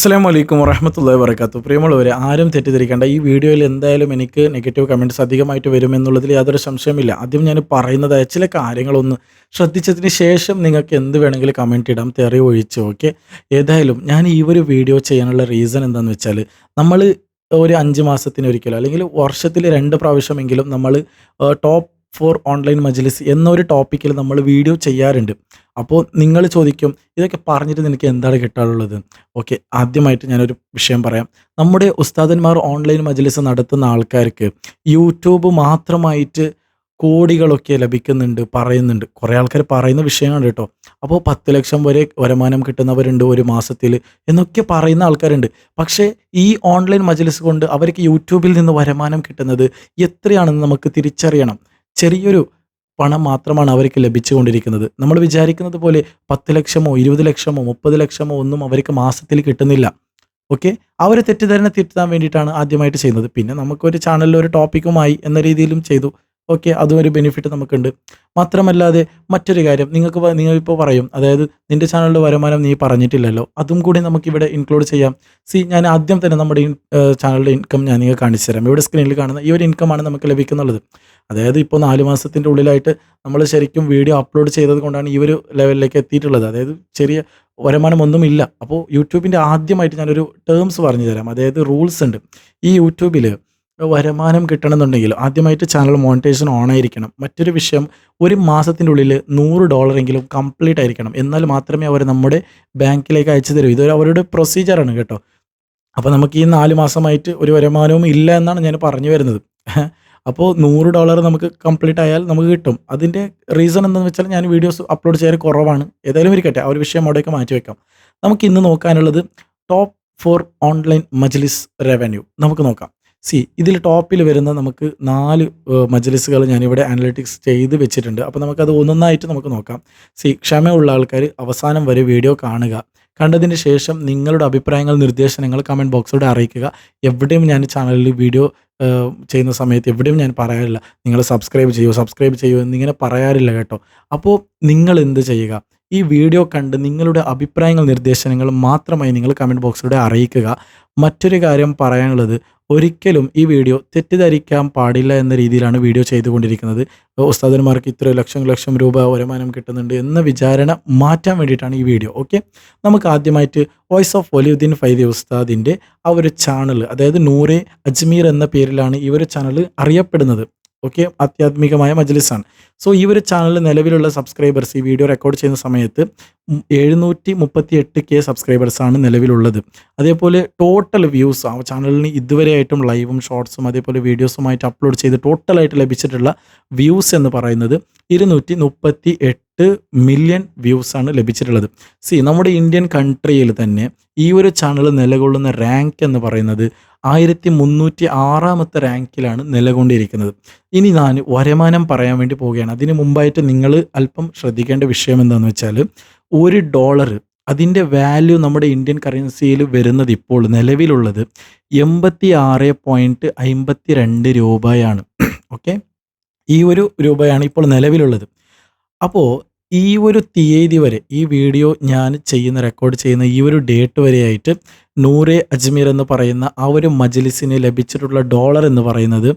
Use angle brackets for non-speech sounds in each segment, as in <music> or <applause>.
അസ്സാം വലൈക്കും വറഹമത്തല്ലാ വർക്കാത്തു പ്രിയമുള്ളവരെ ആരും തെറ്റിദ്ധരിക്കേണ്ട. ഈ വീഡിയോയിൽ എന്തായാലും എനിക്ക് നെഗറ്റീവ് കമന്റ്സ് അധികമായിട്ട് വരുമെന്നുള്ളതിൽ യാതൊരു സംശയമില്ല ആദ്യം ഞാൻ പറയുന്നതായ ചില കാര്യങ്ങളൊന്ന് ശ്രദ്ധിച്ചതിന് ശേഷം നിങ്ങൾക്ക് എന്ത് വേണമെങ്കിലും കമന്റ് ഇടാം. തെറി ഒഴിച്ച് ഓക്കെ ഏതായാലും ഞാൻ ഈ ഒരു വീഡിയോ ചെയ്യാനുള്ള റീസൺ എന്താണെന്ന് വെച്ചാൽ നമ്മൾ ഒരു അഞ്ച് മാസത്തിനൊരിക്കലോ അല്ലെങ്കിൽ വർഷത്തിൽ രണ്ട് പ്രാവശ്യമെങ്കിലും നമ്മൾ ടോപ്പ് ഫോർ ഓൺലൈൻ മജ്ലിസ് എന്നൊരു ടോപ്പിക്കിൽ നമ്മൾ വീഡിയോ ചെയ്യാറുണ്ട്. അപ്പോൾ നിങ്ങൾ ചോദിക്കും ഇതൊക്കെ പറഞ്ഞിട്ട് നിനക്ക് എന്താണ് കിട്ടാറുള്ളത്? ഓക്കെ ആദ്യമായിട്ട് ഞാനൊരു വിഷയം പറയാം. നമ്മുടെ ഉസ്താദന്മാർ ഓൺലൈൻ മജ്ലിസ് നടത്തുന്ന ആൾക്കാർക്ക് യൂട്യൂബ് മാത്രമായിട്ട് കോടികളൊക്കെ ലഭിക്കുന്നുണ്ട് പറയുന്നുണ്ട്. കുറേ ആൾക്കാർ പറയുന്ന വിഷയമാണ് കേട്ടോ. അപ്പോൾ പത്ത് ലക്ഷം വരെ വരുമാനം കിട്ടുന്നവരുണ്ട് ഒരു മാസത്തിൽ എന്നൊക്കെ പറയുന്ന ആൾക്കാരുണ്ട്. പക്ഷേ ഈ ഓൺലൈൻ മജ്ലിസ് കൊണ്ട് അവർക്ക് യൂട്യൂബിൽ നിന്ന് വരുമാനം കിട്ടുന്നത് എത്രയാണെന്ന് നമുക്ക് തിരിച്ചറിയണം. ചെറിയൊരു പണം മാത്രമാണ് അവർക്ക് ലഭിച്ചുകൊണ്ടിരിക്കുന്നത്. നമ്മൾ വിചാരിക്കുന്നത് പോലെ പത്ത് ലക്ഷമോ ഇരുപത് ലക്ഷമോ മുപ്പത് ലക്ഷമോ ഒന്നും അവർക്ക് മാസത്തിൽ കിട്ടുന്നില്ല. ഓക്കെ? അവർ തെറ്റിദ്ധാരണ തിരുത്താൻ വേണ്ടിയിട്ടാണ് ആദ്യമായിട്ട് ചെയ്യുന്നത്. പിന്നെ നമുക്കൊരു ചാനലിൽ ഒരു ടോപ്പിക്കുമായി എന്ന രീതിയിലും ചെയ്തു. ഓക്കെ അതും ഒരു ബെനിഫിറ്റ് നമുക്കുണ്ട്. മാത്രമല്ലാതെ മറ്റൊരു കാര്യം നിങ്ങൾക്ക് നിങ്ങൾ ഇപ്പോൾ പറയും അതായത് നിന്റെ ചാനലിന്റെ വരുമാനം നീ പറഞ്ഞിട്ടില്ലല്ലോ അതും കൂടി നമുക്കിവിടെ ഇൻക്ലൂഡ് ചെയ്യാം. സി ഞാൻ ആദ്യം തന്നെ നമ്മുടെ ചാനലിന്റെ ഇൻകം ഞാൻ നിങ്ങൾക്ക് കാണിച്ചു തരാം. ഇവിടെ സ്ക്രീനിൽ കാണുന്ന ഈ ഒരു ഇൻകമാണ് നമുക്ക് ലഭിക്കുന്നുള്ളത്. അതായത് ഇപ്പോൾ നാല് മാസത്തിന്റെ ഉള്ളിലായിട്ട് നമ്മൾ ശരിക്കും വീഡിയോ അപ്ലോഡ് ചെയ്തത് കൊണ്ടാണ് ഈ ഒരു ലെവലിലേക്ക് എത്തിയിട്ടുള്ളത്. അതായത് ചെറിയ വരുമാനം ഇല്ല അപ്പോൾ യൂട്യൂബിന്റെ ആദ്യമായിട്ട് ഞാനൊരു ടേംസ് പറഞ്ഞു തരാം അതായത് റൂൾസ് ഉണ്ട്. ഈ യൂട്യൂബിൽ വരുമാനം കിട്ടണമെന്നുണ്ടെങ്കിൽ ആദ്യമായിട്ട് ചാനൽ മോണിറ്റൈസേഷൻ ഓൺ ആയിരിക്കണം. മറ്റൊരു വിഷയം ഒരു മാസത്തിന്റെ ഉള്ളിൽ നൂറ് ഡോളറെങ്കിലും കംപ്ലീറ്റ് ആയിരിക്കണം. എന്നാൽ മാത്രമേ അവർ നമ്മുടെ ബാങ്കിലേക്ക് അയച്ചു തരൂ. ഇതൊരു അവരുടെ പ്രൊസീജിയറാണ് കേട്ടോ. അപ്പോൾ നമുക്ക് ഈ നാല് മാസമായിട്ട് ഒരു വരുമാനവും ഇല്ല എന്നാണ് ഞാൻ പറഞ്ഞു വരുന്നത്. അപ്പോൾ നൂറ് ഡോളർ നമുക്ക് കംപ്ലീറ്റ് ആയാൽ നമുക്ക് കിട്ടും. അതിന്റെ റീസൺ എന്താണെന്ന് വെച്ചാൽ ഞാൻ വീഡിയോസ് അപ്ലോഡ് ചെയ്യാൻ കുറവാണ്. ഏതായാലും ഇരിക്കട്ടെ ആ ഒരു വിഷയം അവിടെയൊക്കെ മാറ്റി വെക്കാം. നമുക്ക് ഇന്ന് നോക്കാനുള്ളത് top four online Majlis revenue നമുക്ക് നോക്കാം. സി ഇതിൽ ടോപ്പിൽ വരുന്ന നമുക്ക് നാല് മജ്ലിസുകൾ ഞാനിവിടെ അനലിറ്റിക്സ് ചെയ്ത് വെച്ചിട്ടുണ്ട്. അപ്പോൾ നമുക്കത് ഒന്നൊന്നായിട്ട് നമുക്ക് നോക്കാം. സി ക്ഷമയുള്ള ആൾക്കാർ അവസാനം വരെ വീഡിയോ കാണുക. കണ്ടതിന് ശേഷം നിങ്ങളുടെ അഭിപ്രായങ്ങൾ നിർദ്ദേശങ്ങൾ കമന്റ് ബോക്സിലൂടെ അറിയിക്കുക. എവിടെയും ഞാൻ ചാനലിൽ വീഡിയോ ചെയ്യുന്ന സമയത്ത് എവിടെയും ഞാൻ പറയാറില്ല. നിങ്ങൾ സബ്സ്ക്രൈബ് ചെയ്യൂ സബ്സ്ക്രൈബ് ചെയ്യൂ എന്നിങ്ങനെ പറയാറില്ല കേട്ടോ. അപ്പോൾ നിങ്ങൾ എന്ത് ചെയ്യുക? ഈ വീഡിയോ കണ്ട് നിങ്ങളുടെ അഭിപ്രായങ്ങൾ നിർദ്ദേശങ്ങൾ മാത്രമായി നിങ്ങൾ കമന്റ് ബോക്സിലൂടെ അറിയിക്കുക. മറ്റൊരു കാര്യം പറയാനുള്ളത് ഒരിക്കലും ഈ വീഡിയോ തെറ്റിദ്ധരിക്കാൻ പാടില്ല എന്ന രീതിയിലാണ് വീഡിയോ ചെയ്തുകൊണ്ടിരിക്കുന്നത്. ഉസ്താദന്മാർക്ക് ഇത്ര ലക്ഷം ലക്ഷം രൂപ വരുമാനം കിട്ടുന്നുണ്ട് എന്ന വിചാരണ മാറ്റാൻ വേണ്ടിയിട്ടാണ് ഈ വീഡിയോ ഓക്കെ? നമുക്ക് ആദ്യമായിട്ട് വോയിസ് ഓഫ് വലിയുദ്ദീൻ ഫൈദി ഉസ്താദിന്റെ ആ ഒരു ചാനൽ അതായത് നൂറെ അജ്മീർ എന്ന പേരിലാണ് ഈ ഒരു ചാനൽ അറിയപ്പെടുന്നത്. ഓക്കെ ആധ്യാത്മികമായ മജ്ലിസാണ്. സോ ഈ ഒരു ചാനൽ നിലവിലുള്ള സബ്സ്ക്രൈബേഴ്സ് ഈ വീഡിയോ റെക്കോർഡ് ചെയ്യുന്ന സമയത്ത് എഴുന്നൂറ്റി മുപ്പത്തി എട്ട് കെ സബ്സ്ക്രൈബേഴ്സാണ് നിലവിലുള്ളത്. അതേപോലെ ടോട്ടൽ വ്യൂസ് ആ ചാനലിന് ഇതുവരെയായിട്ടും ലൈവും ഷോർട്സും അതേപോലെ വീഡിയോസുമായിട്ട് അപ്ലോഡ് ചെയ്ത് ടോട്ടലായിട്ട് ലഭിച്ചിട്ടുള്ള വ്യൂസ് എന്ന് പറയുന്നത് ഇരുന്നൂറ്റി മുപ്പത്തി എട്ട് മില്യൺ വ്യൂസാണ് ലഭിച്ചിട്ടുള്ളത്. സി നമ്മുടെ ഇന്ത്യൻ കൺട്രിയിൽ തന്നെ ഈ ഒരു ചാനൽ നിലകൊള്ളുന്ന റാങ്ക് എന്ന് പറയുന്നത് ആയിരത്തി മുന്നൂറ്റി ആറാമത്തെ റാങ്കിലാണ് നിലകൊണ്ടിരിക്കുന്നത്. ഇനി ഞാൻ വരുമാനം പറയാൻ വേണ്ടി പോവുകയാണ്. അതിന് മുമ്പായിട്ട് നിങ്ങൾ അല്പം ശ്രദ്ധിക്കേണ്ട വിഷയം എന്താണെന്ന് വെച്ചാൽ ഒരു ഡോളർ അതിന്റെ വാല്യൂ നമ്മുടെ ഇന്ത്യൻ കറൻസിയിൽ വരുന്നത് ഇപ്പോൾ നിലവിലുള്ളത് എൺപത്തി ആറ് പോയിന്റ് അമ്പത്തി രണ്ട് രൂപയാണ്. <clears throat> ഓക്കെ ഈ ഒരു രൂപയാണ് ഇപ്പോൾ നിലവിലുള്ളത്. അപ്പോൾ ഈ ഒരു തീയതി വരെ ഈ വീഡിയോ ഞാൻ ചെയ്യുന്ന റെക്കോർഡ് ചെയ്യുന്ന ഈ ഒരു ഡേറ്റ് വരെയായിട്ട് നൂറെ അജ്മീർ എന്ന് പറയുന്ന ആ ഒരു മജ്ലിസിന് ലഭിച്ചിട്ടുള്ള ഡോളർ എന്ന് പറയുന്നത്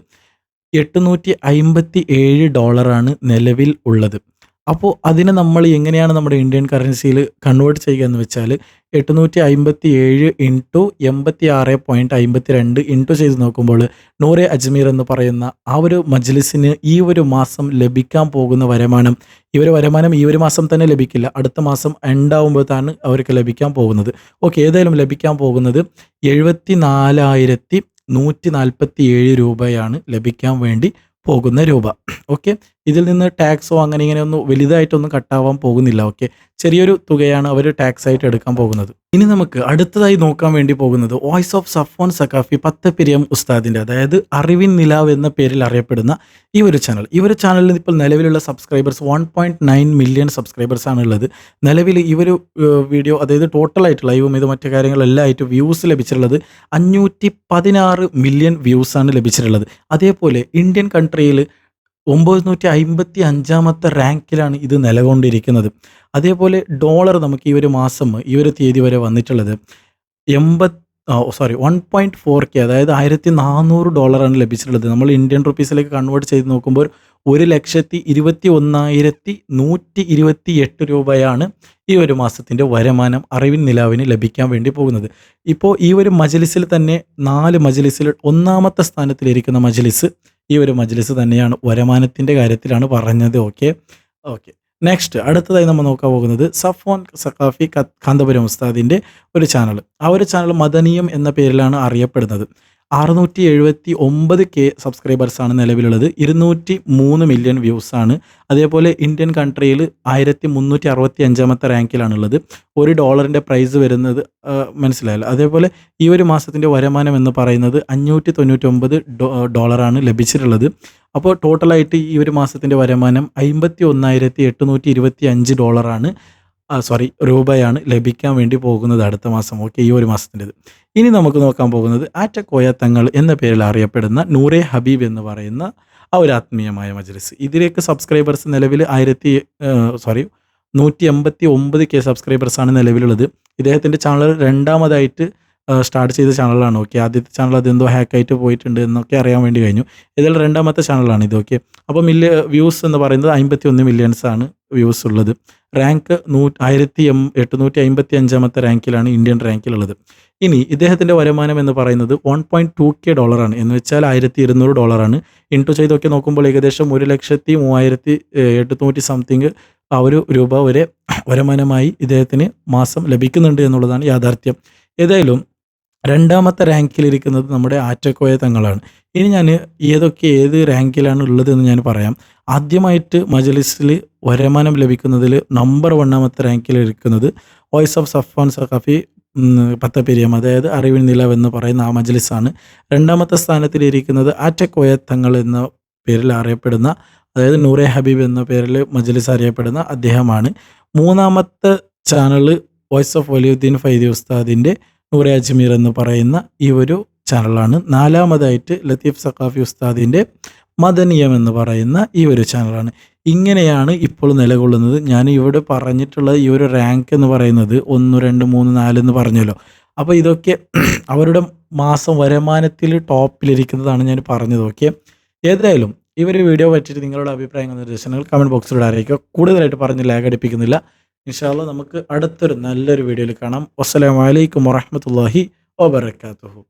എട്ടുനൂറ്റി അമ്പത്തി ഏഴ് ഡോളറാണ് നിലവിൽ ഉള്ളത്. അപ്പോൾ അതിനെ നമ്മൾ എങ്ങനെയാണ് നമ്മുടെ ഇന്ത്യൻ കറൻസിയിൽ കൺവേർട്ട് ചെയ്യുക എന്ന് വെച്ചാൽ എട്ടുന്നൂറ്റി അമ്പത്തി ഏഴ് ഇന്റു എൺപത്തി ആറ് പോയിന്റ് അമ്പത്തി രണ്ട് ഇന്റു ചെയ്ത് നോക്കുമ്പോൾ നൂറെ അജ്മീർ എന്ന് പറയുന്ന ആ ഒരു മജ്ലിസിന് ഈ ഒരു മാസം ലഭിക്കാൻ പോകുന്ന വരുമാനം ഈ ഒരു വരുമാനം ഈ ഒരു മാസം തന്നെ ലഭിക്കില്ല. അടുത്ത മാസം എൻഡാവുമ്പോഴത്താണ് അവർക്ക് ലഭിക്കാൻ പോകുന്നത്. ഓക്കെ ഏതായാലും ലഭിക്കാൻ പോകുന്നത് എഴുപത്തി നാലായിരത്തി നൂറ്റി നാൽപ്പത്തി ഏഴ് രൂപയാണ് ലഭിക്കാൻ വേണ്ടി പോകുന്ന രൂപ. ഓക്കെ ഇതിൽ നിന്ന് ടാക്സോ അങ്ങനെ ഇങ്ങനെയൊന്നും വലുതായിട്ടൊന്നും കട്ടാവാൻ പോകുന്നില്ല ഓക്കെ ചെറിയൊരു തുകയാണ് അവർ ടാക്സ് ആയിട്ട് എടുക്കാൻ പോകുന്നത്. ഇനി നമുക്ക് അടുത്തതായി നോക്കാൻ വേണ്ടി പോകുന്നത് വോയിസ് ഓഫ് സഫോൻ സക്കാഫി പത്ത് പിരിയം ഉസ്താദിന്റെ അതായത് അറിവിൻ നിലാവ് എന്ന പേരിൽ അറിയപ്പെടുന്ന ഈ ഒരു ചാനൽ ഈ ഒരു ചാനലിൽ ഇപ്പോൾ നിലവിലുള്ള subscribers one point nine million subscribers ആണ് ഉള്ളത്. നിലവിൽ ഈ ഒരു വീഡിയോ അതായത് ടോട്ടൽ ടോട്ടലായിട്ട് ലൈവും ഇത് മറ്റു കാര്യങ്ങളെല്ലാം ആയിട്ട് വ്യൂസ് ലഭിച്ചിട്ടുള്ളത് അഞ്ഞൂറ്റി പതിനാറ് മില്യൺ ആണ് ലഭിച്ചിട്ടുള്ളത്. അതേപോലെ ഇന്ത്യൻ കൺട്രിയിൽ ഒമ്പത് അമ്പത്തി അഞ്ചാമത്തെ റാങ്കിലാണ് ഇത് നിലകൊണ്ടിരിക്കുന്നത്. അതേപോലെ ഡോളർ നമുക്ക് ഈ ഒരു മാസം ഈ ഒരു തീയതി വരെ വന്നിട്ടുള്ളത് എൺപത് sorry one point four K അതായത് ആയിരത്തി നാനൂറ് ഡോളറാണ് ലഭിച്ചിട്ടുള്ളത്. നമ്മൾ ഇന്ത്യൻ റുപ്പീസിലേക്ക് കൺവേർട്ട് ചെയ്ത് നോക്കുമ്പോൾ ഒരു ലക്ഷത്തി ഇരുപത്തി ഒന്നായിരത്തി നൂറ്റി ഇരുപത്തി എട്ട് രൂപയാണ് ഈ ഒരു മാസത്തിന്റെ വരുമാനം അറിവിൻ നിലാവിന് ലഭിക്കാൻ വേണ്ടി പോകുന്നത്. ഇപ്പോൾ ഈ ഒരു മജലിസിൽ തന്നെ നാല് മജലിസിൽ ഒന്നാമത്തെ സ്ഥാനത്തിലിരിക്കുന്ന മജലിസ് ഈ ഒരു മജ്ലിസ് തന്നെയാണ് വരുമാനത്തിന്റെ കാര്യത്തിലാണ് പറഞ്ഞത്. ഓക്കെ ഓക്കെ നെക്സ്റ്റ് അടുത്തതായി നമ്മൾ നോക്കാൻ പോകുന്നത് സഫോൻ സഖാഫി കാന്തപുരം ഉസ്താദിന്റെ ഒരു ചാനൽ ആ ഒരു ചാനൽ മദനീയം എന്ന പേരിലാണ് അറിയപ്പെടുന്നത്. അറുന്നൂറ്റി എഴുപത്തി ഒമ്പത് കെ സബ്സ്ക്രൈബേഴ്സാണ് നിലവിലുള്ളത്. ഇരുന്നൂറ്റി മൂന്ന് മില്യൺ വ്യൂസാണ് അതേപോലെ ഇന്ത്യൻ കൺട്രിയിൽ ആയിരത്തി മുന്നൂറ്റി അറുപത്തി അഞ്ചാമത്തെ റാങ്കിലാണുള്ളത് ഒരു ഡോളറിന്റെ പ്രൈസ് വരുന്നത് മനസ്സിലായല്ലോ. അതേപോലെ ഈ ഒരു മാസത്തിന്റെ വരുമാനം എന്ന് പറയുന്നത് അഞ്ഞൂറ്റി തൊണ്ണൂറ്റൊമ്പത് ഡോ ഡോളറാണ് ലഭിച്ചിട്ടുള്ളത്. അപ്പോൾ ടോട്ടലായിട്ട് ഈ ഒരു മാസത്തിന്റെ വരുമാനം അമ്പത്തി ഒന്നായിരത്തി എട്ടുന്നൂറ്റി ഇരുപത്തി അഞ്ച് ഡോളറാണ് സോറി രൂപയാണ് ലഭിക്കാൻ വേണ്ടി പോകുന്നത് അടുത്ത മാസം. ഓക്കെ ഈ ഒരു മാസത്തിന്റെത്. ഇനി നമുക്ക് നോക്കാൻ പോകുന്നത് ആറ്റക്കോയ തങ്ങൾ എന്ന പേരിൽ അറിയപ്പെടുന്ന നൂറെ ഹബീബ് എന്ന് പറയുന്ന ആ ഒരു ആത്മീയമായ മജ്ലിസ്. ഇതിലേക്ക് സബ്സ്ക്രൈബേഴ്സ് നിലവിൽ ആയിരത്തി സോറി നൂറ്റി എൺപത്തി ഒമ്പത് കെ സബ്സ്ക്രൈബേഴ്സാണ് നിലവിലുള്ളത്. ഇദ്ദേഹത്തിന്റെ ചാനൽ രണ്ടാമതായിട്ട് സ്റ്റാർട്ട് ചെയ്ത ചാനലാണ് ഓക്കെ ആദ്യത്തെ ചാനൽ അതെന്തോ ഹാക്കായിട്ട് പോയിട്ടുണ്ട് എന്നൊക്കെ അറിയാൻ വേണ്ടി കഴിഞ്ഞു. ഇതിൽ രണ്ടാമത്തെ ചാനലാണ് ഇത് ഓക്കെ അപ്പോൾ മില്യ വ്യൂസ് എന്ന് പറയുന്നത് അമ്പത്തി ഒന്ന് മില്യൺസ് ആണ് വ്യൂസ് ഉള്ളത്. റാങ്ക് നൂ ആയിരത്തി എം എട്ടുനൂറ്റി അമ്പത്തി അഞ്ചാമത്തെ റാങ്കിലാണ് ഇന്ത്യൻ റാങ്കിലുള്ളത് ഇനി ഇദ്ദേഹത്തിന്റെ വരുമാനം എന്ന് പറയുന്നത് വൺ പോയിന്റ് ടു കെ ഡോളറാണ് എന്ന് വെച്ചാൽ ആയിരത്തി ഇരുന്നൂറ് ഡോളറാണ് ഇന്റു ചെയ്തൊക്കെ നോക്കുമ്പോൾ ഏകദേശം ഒരു ലക്ഷത്തി മൂവായിരത്തി എട്ടുനൂറ്റി സംതിങ് ആ ഒരു രൂപ വരെ വരുമാനമായി ഇദ്ദേഹത്തിന് മാസം ലഭിക്കുന്നുണ്ട് എന്നുള്ളതാണ് യാഥാർത്ഥ്യം. ഏതായാലും രണ്ടാമത്തെ റാങ്കിലിരിക്കുന്നത് നമ്മുടെ ആറ്റക്കോയ തങ്ങളാണ്. ഇനി ഞാൻ ഏതൊക്കെ ഏത് റാങ്കിലാണ് ഉള്ളതെന്ന് ഞാൻ പറയാം. ആദ്യമായിട്ട് മജലിസിൽ വരുമാനം ലഭിക്കുന്നതിൽ നമ്പർ വണ്ണാമത്തെ റാങ്കിലിരിക്കുന്നത് വോയിസ് ഓഫ് സഫാൻ സഖാഫി പത്തപ്പെരിയം അതായത് അറിവിൻ നിലവ് എന്ന് പറയുന്ന ആ മജലിസാണ്. രണ്ടാമത്തെ സ്ഥാനത്തിലിരിക്കുന്നത് ആറ്റക്കോയ തങ്ങൾ എന്ന പേരിൽ അറിയപ്പെടുന്ന അതായത് നൂറെ ഹബീബ് എന്ന പേരിൽ മജലിസ് അറിയപ്പെടുന്ന അദ്ദേഹമാണ്. മൂന്നാമത്തെ channel voice of Valiyuddin Faizi ഉസ്താദിന്റെ നൂറെ അജ്മീർ എന്ന് പറയുന്ന ഈ ഒരു ചാനലാണ്. നാലാമതായിട്ട് ലത്തീഫ് സഖാഫി ഉസ്താദിന്റെ മദനീയം എന്ന് പറയുന്ന ഈ ഒരു ചാനലാണ്. ഇങ്ങനെയാണ് ഇപ്പോൾ നിലകൊള്ളുന്നത്. ഞാൻ ഇവിടെ പറഞ്ഞിട്ടുള്ള ഈ ഒരു റാങ്ക് എന്ന് പറയുന്നത് ഒന്ന് രണ്ട് മൂന്ന് നാല് എന്ന് പറഞ്ഞല്ലോ. അപ്പോൾ ഇതൊക്കെ <clears throat> അവരുടെ മാസം വരുമാനത്തിൽ ടോപ്പിലിരിക്കുന്നതാണ് ഞാൻ പറഞ്ഞത് ഓക്കെ ഏതായാലും ഈ ഒരു വീഡിയോ പറ്റിയിട്ട് നിങ്ങളുടെ അഭിപ്രായങ്ങൾ നിർദ്ദേശങ്ങൾ കമന്റ് ബോക്സിലൂടെ അറിയിക്കുക കൂടുതലായിട്ട് പറഞ്ഞ് ലാഗ് അടിപ്പിക്കുന്നില്ല. ഇൻഷാല്ല നമുക്ക് അടുത്തൊരു നല്ലൊരു വീഡിയോയിൽ കാണാം. വസ്സലാമലൈക്കും വറഹമത്തല്ലാഹി വബർക്കാത്തുഹു